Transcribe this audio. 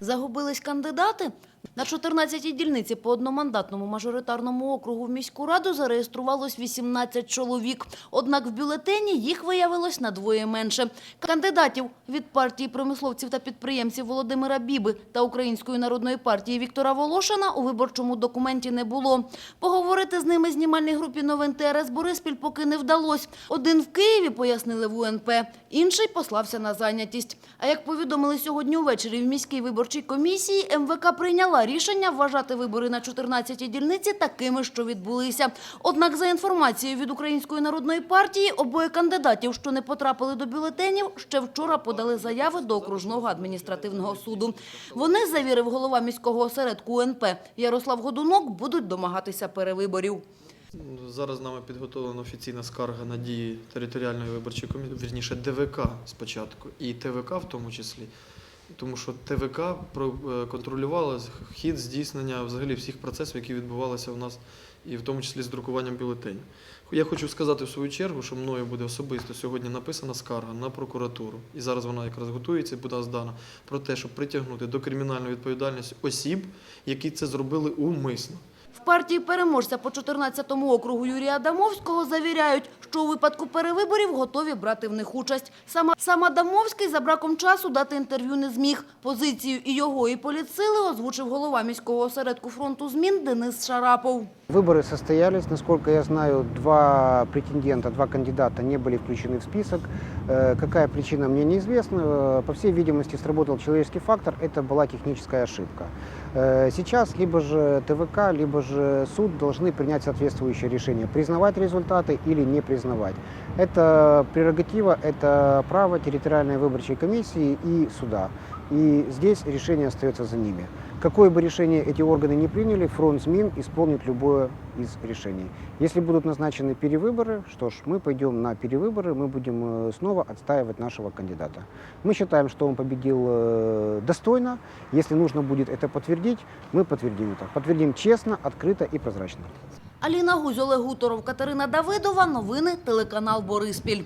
Загубились кандидати? На 14-й дільниці по одномандатному мажоритарному округу в міську раду зареєструвалось 18 чоловік. Однак в бюлетені їх виявилось на двоє менше. Кандидатів від партії промисловців та підприємців Володимира Біби та Української народної партії Віктора Волошина у виборчому документі не було. Поговорити з ними знімальній групі новин ТРС Бориспіль поки не вдалось. Один в Києві, пояснили в УНП, інший послався на зайнятість. А як повідомили сьогодні увечері в міській виборчій комісії, МВК прийняла рішення вважати вибори на 14-й дільниці такими, що відбулися. Однак, за інформацією від Української народної партії, обоє кандидатів, що не потрапили до бюлетенів, ще вчора подали заяви до окружного адміністративного суду. Вони, завірив голова міського осередку УНП Ярослав Годунок, будуть домагатися перевиборів. Зараз нами підготовлена офіційна скарга на дії територіальної виборчої комісії, вірніше ДВК спочатку, і ТВК в тому числі. Тому що ТВК е, контролювала хід здійснення взагалі всіх процесів, які відбувалися у нас, і в тому числі з друкуванням бюлетенів. Я хочу сказати в свою чергу, що мною буде особисто сьогодні написана скарга на прокуратуру, і зараз вона якраз готується і буде здана про те, щоб притягнути до кримінальної відповідальності осіб, які це зробили умисно. В партії переможця по 14-му округу Юрія Адамовського завіряють, що у випадку перевиборів готові брати в них участь. Сама, сам Адамовський за браком часу дати інтерв'ю не зміг. Позицію і його, і політсили озвучив голова міського осередку фронту змін Денис Шарапов. Выборы состоялись. Насколько я знаю, два претендента, два кандидата не были включены в список. Э, Какая причина, мне неизвестна. Э, По всей видимости, сработал человеческий фактор. Это была техническая ошибка. Э, Сейчас либо же ТВК, либо же суд должны принять соответствующее решение, признавать результаты или не признавать. Это прерогатива, это право территориальной выборчей комиссии и суда. И здесь решение остается за ними. Какое бы решение эти органы не приняли, фронт ЗМИН исполнит любое из решений. Если будут назначены перевыборы, что ж, мы пойдем на перевыборы, мы будем э, снова отстаивать нашего кандидата. Мы считаем, что он победил э, достойно. Если нужно будет это подтвердить, мы подтвердим это. Подтвердим честно, открыто и прозрачно. Аліна Гузь, Олег Гуторов, Катерина Давидова. Новини телеканал Бориспіль.